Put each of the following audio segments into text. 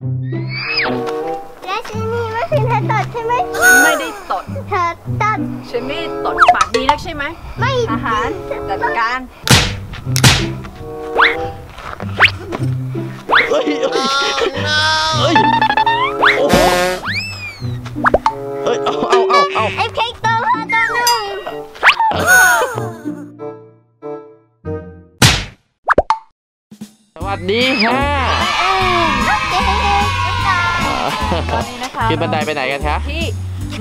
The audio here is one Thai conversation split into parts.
และที่นี่ไม่คือเธอตดใช่ไหมไม่ได้ตด เธอตดฉันไม่ได้ตดปากดีนักใช่ไหมไม่อาหารจัดการเฮ้ยเฮ้ยเฮ้ยโอ้โหเฮ้ยเอาเอาเอาเอาไอ้เพกตัวพ่อตัวหนึ่งสวัสดีค่ะเจ๊ตา ตอนนี้นะคะขึ้นบันไดไปไหนกันคะที่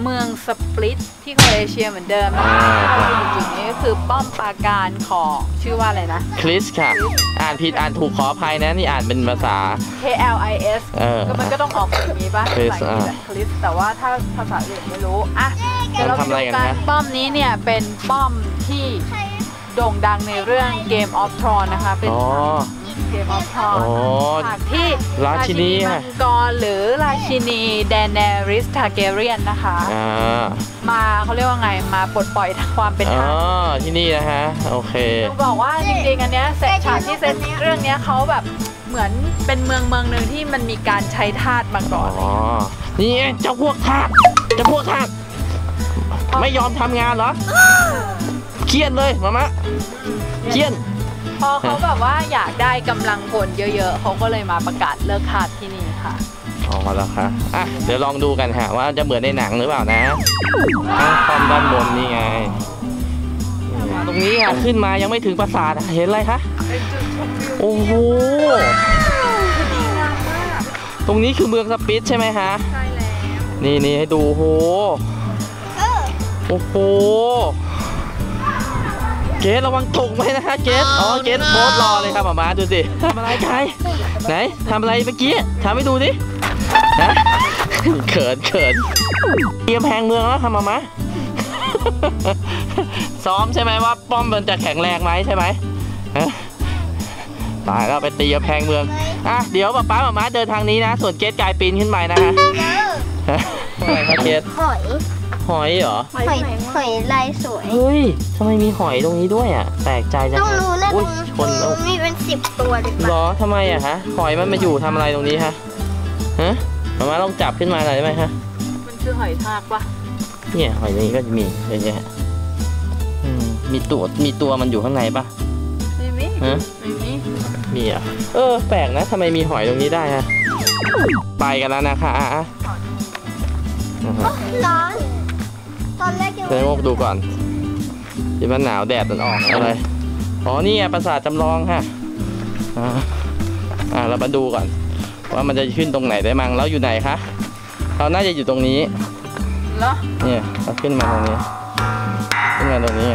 เมืองสปลิตที่โครเอเชียเหมือนเดิมนะคะอ่าจุดนี้ก็คือป้อมปราการของชื่อว่าอะไรนะคริสค่ะ อ่านผิดอ่านถูกขออภัยนะนี่อ่านเป็นภาษา K L I S เออก็มันก็ต้องออกเสียงอย่างนี้ป่ะ Chris ภาษาอังกฤษคลิสแต่ว่าถ้าภาษาอื่นไม่รู้อะเดี๋ยวเรามันทำอะไรกันดูฮะป้อมนี้เนี่ยเป็นป้อมที่โด่งดังในเรื่อง Game of Thrones นะคะเป็น อ๋อ เกมออฟทรออ๋นอฉากที่ราชินีมัค่ะงกรหรือราชินีแดนเนริสทาเกเรียนนะคะ อ่ามาเขาเรียกว่าไงมาปลดปล่อยความเป็นอ๋ทอหารที่นี่นะฮะ โอเคต้องบอกว่าจริงๆอันเนี้ยเซตฉากที่เซตเรื่องเนี้ยเขาแบบเหมือนเป็นเมืองเมืองหนึ่งที่มันมีการใช้ทาสมาก่อ๋ออนนี่ไงเจ้าพวกทาสเจ้าพวกทาสไม่ยอมทำงานเหรอ เครียดเลยมามะเครียด พอเขาแบบว่าอยากได้กำลังพลเยอะๆเขาก็เลยมาประกาศเลิกทาสที่นี่ค่ะอ๋อแล้วค่ะอะเดี๋ยวลองดูกันค่ะว่าจะเหมือนในหนังหรือเปล่านะอะป้อมด้านบนนี่ไงนี่ตรงนี้อะขึ้นมายังไม่ถึงปราสาทอะเห็นอะไรคะเป็นจุดชมวิวโอ้โหที่งามมากตรงนี้คือเมืองสปิตใช่ไหมคะใช่แล้วนี่นี่ให้ดูโอ้โหเออโอ้โห เกสระวังตกไว้นะฮะเกสอ๋อเกสโพสรอเลยครับหมามาดูสิทำอะไรใครไหนทำอะไรเมื่อกี้ทำให้ดูดิฮะเขินเขินเตรียมแพงเมืองแล้วค่ะหมามาซ้อมใช่ไหมว่าป้อมมันจะแข็งแรงไหมใช่ไหมฮะตายแล้วไปตีกำแพงเมืองอะเดี๋ยวป๊าป๊าหมามาเดินทางนี้นะ ส่วนเกสกายปีนขึ้นไปนะฮะเจอฮะอะไรครับเกส หอยหอยเหรอหอยหอยลายสวย เฮ้ยทำไมมีหอยตรงนี้ด้วยอะ แปลกใจจังต้องเลยรู้นะอุ้ยชตรนงแล้วมีเป็นสิบตัวเลยเหรปะอทำไมอะฮะ หอยมันมาอยู่ทำอะไรตรงนี้ฮะ ฮะมามาลองจับขึ้นมาหน่อยได้ไหมฮะ มันคือหอยทากปะเนี่ยหอยตรงนี้ก็จะมีเยอะแยะอืมมีตัว มีตัวมันอยู่ข้างในปะไม่มีฮะไม่มี มีอะ เออ แปลกนะทำไมมีหอยตรงนี้ได้ฮะ ไปกันแล้วนะคะอะอะอะฮะร้อน ตอนแรกยังเดี๋ยวโมกดูก่อนที่มันหนาวแดดมันออกอะไร อ๋อ นี่ไงปราสาทจำลองค่ะอ่าอ่าเรามาดูก่อน ว่ามันจะขึ้นตรงไหนได้มั่งแล้วอยู่ไหนคะ เราน่าจะอยู่ตรงนี้ เหรอ เนี่ยเราขึ้นมาตรงนี้ ขึ้นมาตรงนี้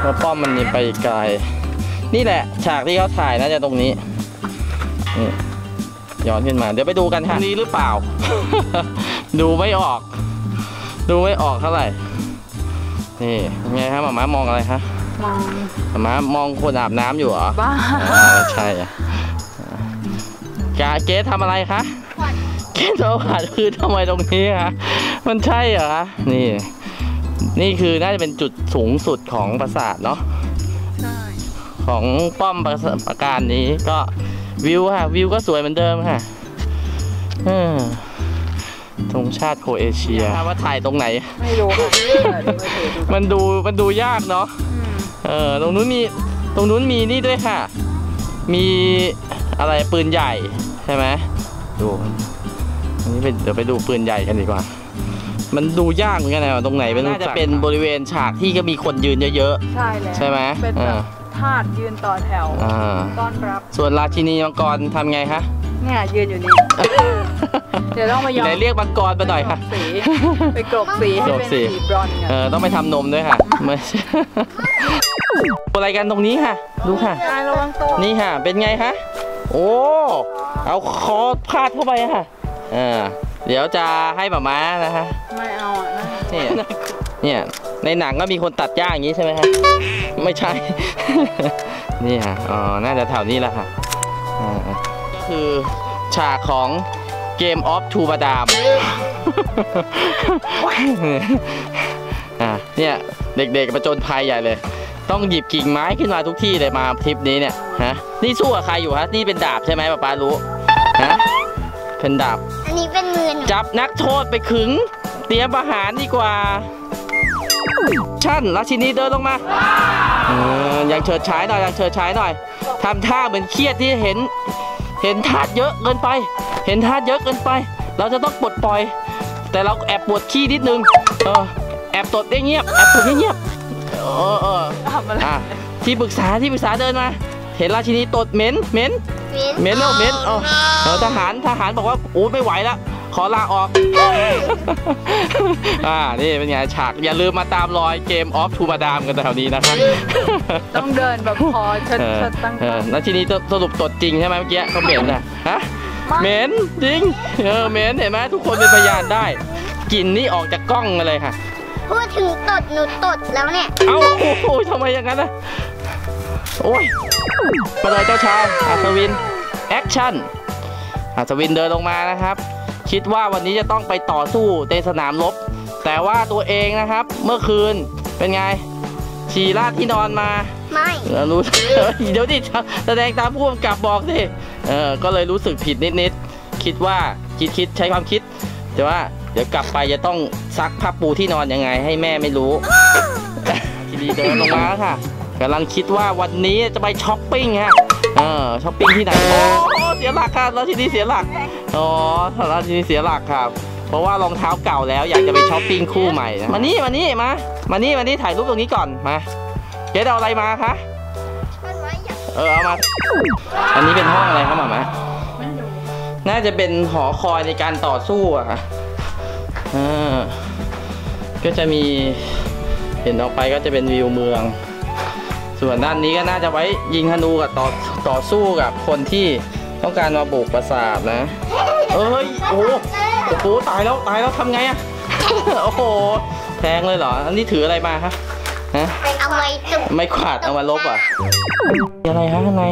เพราะป้อมมันนี่ไปไกล นี่แหละ ฉากที่เขาถ่ายน่าจะตรงนี้ นี่ย้อนขึ้นมา เดี๋ยวไปดูกันค่ะตรงนี้หรือเปล่า ดูไม่ออก ดูไม่ออกเท่าไหร่ นี่เป็นไงครับหมามามองอะไรคะมองหมามามองคนอาบน้ำอยู่เหรอบ้าอ่าใช่อะกาเกสทำอะไรคะเกสเอาขาดคือทำไมตรงนี้คะมันใช่เหรอคะนี่ นี่คือน่าจะเป็นจุดสูงสุดของปราสาทเนาะใช่ของป้อมปราสาทปราการนี้ก็วิวค่ะ วิวก็สวยเหมือนเดิมค่ะเออ ธงชาติโครเอเชียว่าถ่ายตรงไหน ไม่รู้ค่ะเปิดมือถือดูมันดูมันดูยากเนาะอืมเออตรงนู้นมีตรงนู้นมีนี่ด้วยค่ะ มีอะไรปืนใหญ่ใช่ไหมดูอันนี้ไปเดี๋ยวไปดูปืนใหญ่กันดีกว่า มันดูยากเหมือนกันนะตรงไหนเป็นน่าจะเป็นบริเวณฉากที่ก็มีคนยืนเยอะใช่แล้วใช่ไหมเป็นแบอ่าบทาสยืนต่อแถวๆอ่าต้อนรับ ส่วนราชินีมังกรทำไงคะเนี่ยยืนอยู่นี่ เดี๋ยวต้องมายอมไหนเรียกมังกรมาหน่อยค่ะ สีไปกรบสีให้กรบเป็นสีสีบรอนซ์กันเออต้องไปทำนมด้วยค่ะไม่ใช่อะไรกันตรงนี้ค่ะ ดูค่ะ นายระวังตัวนี่ค่ะ เป็นไงคะ โอ้ เอาคอพาดเข้าไปอะค่ะเออเดี๋ยวจะให้หมาม้านะคะไม่เอาอะนะเนี่ยเนี่ย ในหนังก็มีคนตัดหญ้าอย่างนี้ใช่ไหมคะ ไม่ใช่ นี่ค่ะ อ๋อ น่าจะแถวนี้แหละค่ะอ่าก็คือฉากของ เกมออฟทูบาดามอะเนี่ย เด็กๆประจนภัยใหญ่เลย ต้องหยิบกิ่งไม้ขึ้นมาทุกที่เลยมาทริปนี้เนี่ยฮะนี่สู้กับใครอยู่ฮะนี่เป็นดาบใช่ไหมป้าป๊ารู้ฮะเป็นดาบ อันนี้เป็นมือหนูจับนักโทษไปขึง เตรียมประหารดีกว่าชั่นราชินีเดินลงมาเออยังเฉิดฉายหน่อยยังเฉิดฉายหน่อยทำท่าเหมือนเครียดที่เห็น เห็นทาสเยอะเกินไป เห็นทาสเยอะเกินไป เราจะต้องปลดปล่อย แต่เราแอบปวดขี้นิดนึง เออ แอบตดได้เงียบ แอบตดได้เงียบ เออเออทำอะไรอะที่ปรึกษาที่ปรึกษาเดินมา เห็นราชินีตดเหม็นเหม็นวินเหม็นแล้วเหม็นเออเออทหารทหารบอกว่าโอ้ไม่ไหวแล้วขอลาออก อ่า นี่เป็นไงฉาก อย่าลืมมาตามรอยเกมออฟทูมาดามกันแถวนี้นะครับ ต้องเดินแบบคอเชิดเออเชิดตั้งเออแล้วทีนี้สรุปตดจริงใช่ไหมเมื่อกี้เขาเหม็นนะฮะ เหม็นจริง เออเหม็นเห็นไหมทุกคนเป็นพยานได้กลิ่นนี่ออกจากกล้องมาเลยค่ะ พูดถึงตดหนูตดแล้วเนี่ย เอ้าโอ้โหทำไมอย่างนั้นนะโอ้ยไปเลยเจ้าชายอัศวินแอคชั่นอัศวินเดินลงมานะครับ คิดว่าวันนี้จะต้องไปต่อสู้ในสนามรบแต่ว่าตัวเองนะครับ เมื่อคืนเป็นไงฉี่ราดที่นอนมา ไม่เออรู้เดี๋ยวดิแสดงตามผู้กำกับบอกสิ เออก็เลยรู้สึกผิดนิดๆคิดว่าคิดคิดใช้ความคิด แต่ว่าเดี๋ยวกลับไปจะต้องซักผ้าปูที่นอนยังไงให้แม่ไม่รู้ ทีนี้เดินลงมาแล้วค่ะกำลังคิดว่าวันนี้จะไปช้อปปิ้งฮะเออช้อปปิ้งที่ไหนโอ้เสียหลักค่ะแล้วทีนี้เสียหลักอ๋อแล้วทีนี้เสียหลักครับเพราะว่ารองเท้าเก่าแล้วอยากจะไปช้อปปิ้งคู่ใหม่นะมานี่มานี่มามานี่มานี่ถ่ายรูปตรงนี้ก่อนมาเจ๊เอาอะไรมาคะ เออเอามา อันนี้เป็นห้องอะไรครับหมามะน่าจะเป็นหอคอยในการต่อสู้อะค่ะก็จะมีเห็นออกไปก็จะเป็นวิวเมือง ส่วนด้านนี้ก็น่าจะไว้ยิงธนูกับต่อต่อสู้กับคนที่ต้องการมาบุกปราสาทนะเอ้ยโอ้โหโอ้โหตายแล้วตายแล้วทำไงอะโอ้โหแทงเลยเหรอ อันนี้ถืออะไรมาครับ ฮะเอาไว้ตุกไม่ขวาดเอามาลบอะมีอะไรฮะข้างใน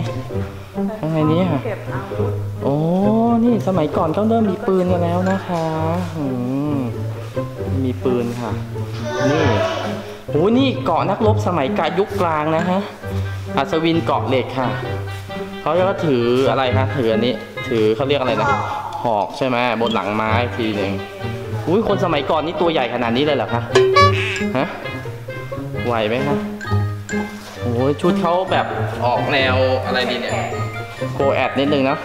ข้างในนี้ค่ะเก็บอาวุธโอ้นี่สมัยก่อนก็เริ่มมีปืนกันแล้วนะคะอืมมีปืนค่ะ นี่โอ้นี่เกาะนักรบสมัยกายุคกลางนะฮะอัศวินเกาะเหล็กค่ะเขาจะถืออะไรคะถืออันนี้ ถือเขาเรียกอะไรนะหอกใช่ไหมบนหลังไม้อีกทีหนึ่งอุ้ยคนสมัยก่อนนี่ตัวใหญ่ขนาดนี้เลยเหรอคะฮะ ไหวไหมคะโอ้ยชุดเขาแบบออกแนวอะไรดีเนี่ยโคแอดนิดนึงนะ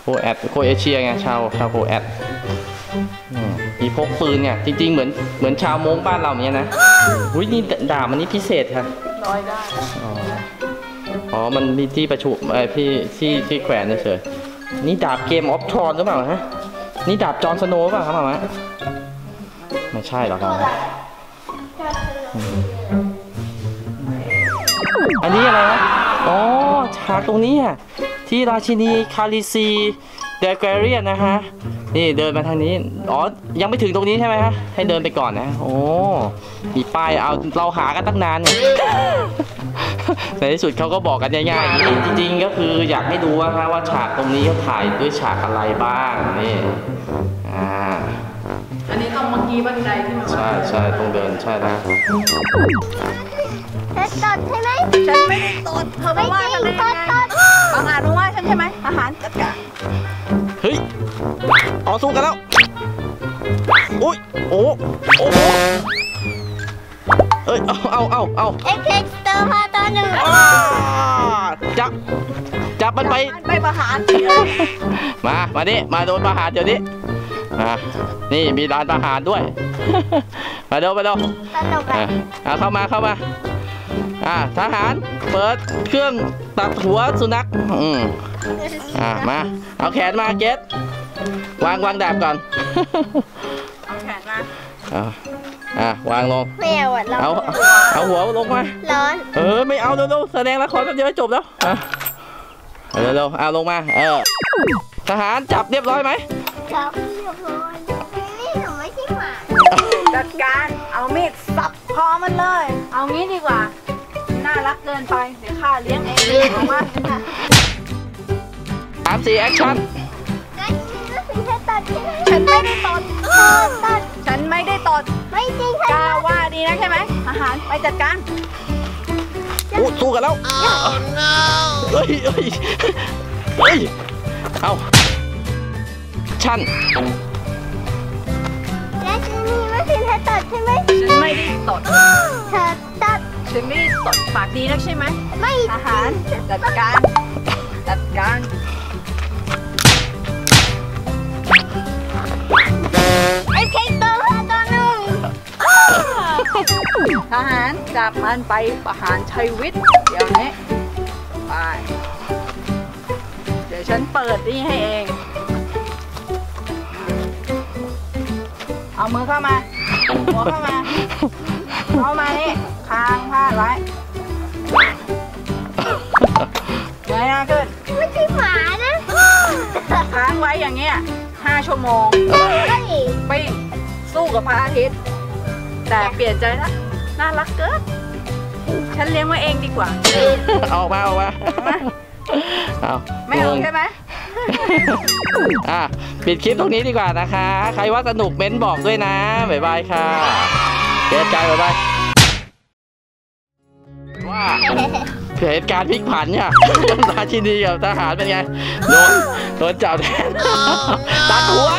โคแอดโคเอเชียไงชาวชาวโคแอดอืมมีพกปืนเนี่ยจริงๆเหมือนเหมือนชาวมงบ้านเราเนี่ยนะอุ้ยนี่ดาบมันนี่พิเศษค่ะลอยได้อ๋ออ๋อ มันมีที่ประชุมไอ้ที่ที่ที่แขวนเฉยๆนี่ดาบเกมออฟทรอนหรือเปล่าฮะนี่ดาบจอห์นสโนว์หรือเปล่าครับหมามะไม่ใช่หรอกครับ อันนี้อะไรนะอ๋อ ฉากตรงนี้อะที่ราชินีคาริซีเดอแกเรียนนะฮะ นี่เดินมาทางนี้ อ๋อ ยังไม่ถึงตรงนี้ใช่ไหมฮะ ให้เดินไปก่อนนะ โอ้ มีป้าย เอา เราหากันตั้งนานเนี่ยในที่สุดเขาก็บอกกันง่ายๆจริงๆ ก็คืออยากให้ดูว่าว่าฉากตรงนี้เขาถ่ายด้วยฉากอะไรบ้างนี่ มื่อกี้บันไดที่มันใช่ใช่ต้องเดินใช่แล้วเธอตดใช่ไหมฉันไม่ได้ตดเธอไม่มาจว่าริฉังนได้ตยังดไงตดบางอาจมาว่าฉันใช่ไหมทหารจัดการเฮ้ยต่อสู้กันแล้วอุ้ยโอ้โอ้โหเอ้ยเอาเอาเอาเอาเอ็กเซ็กเตอร์พาตัวหนึ่งอ่าจับจับมันไปไปประหารมา มาดิมาโดนประหารเดี๋ยวนี้ อ่านี่มีร้านประหารด้วย มาเร็วมาเร็วตลกอะอะเอาเข้ามาเข้ามา อ่าทหารเปิดเครื่องตัดหัวสุนัขอืมอ่ามาเอาแขนมาเกตวางวางดาบก่อน เอาแขนมาอ่าอ่าวางลง ไม่เอาอะร้อเอานเอาหัวลงมา ร้อนเออไม่เอาเร็วๆแสดงละครแป๊บเดียวจบแล้วอะเอาเร็วๆเอาลงมาเออทหารจับเรียบร้อยไหม ครับเรียบร้อยนี่หนูไม่ใช่หมาจัดการเอามีดสับคอมันเลย เอางี้ดีกว่า น่ารักเกินไปเดี๋ยวข้าเลี้ยงเองเอามาสามสี่แอคชั่นก็ก็คือเธอตดใช่ไหมฉันไม่ได้ตดเธอตดฉันไม่ได้ตดไม่จริงกค่ะล้าว่าดีนะใช่ไหมทหารไปจัดการอู้สู้กันแล้วเฮ้ยเฮ้ยเฮ้ยเอา ชั่น และฉันมีไม่ผิดเธอตัดใช่ไหมฉันไม่ได้ตดเธอตัดฉันไม่ได้ตดปากดีนักใช่ไหมไม่ทหารจัดการจัดการไอ้เพชรตัวพ่อตัวหนึ่งทหารจับมันไปประหารชีวิตเดี๋ยวนี้ไปเดี๋ยวฉันเปิดนี่ให้เอง เอามือเข้ามา หัวเข้ามา เข้ามานี่คางพาดไว้เงยหน้าขึ้น ไม่ใช่หมานะค้างไว้อย่างเงี้ยห้าชั่วโมงเฮ้ยปิ้งสู้กับพระอาทิตย์ แต่เปลี่ยนใจละน่ารักเกินฉันเลี้ยงไว้เองดีกว่า เอาออกมาเอาออกมาเอาไม่เอางงใช่ไหม อะปิดคลิปตรงนี้ดีกว่านะคะ ใครว่าสนุกเม้นบอกด้วยนะ บ๊ายบายค่ะเกิดการบ๊ายบายว่าเหตุการณ์พลิกผันเนี่ยราชินีกับทหารเป็นไง โดนโดนจับแทนตัดหัว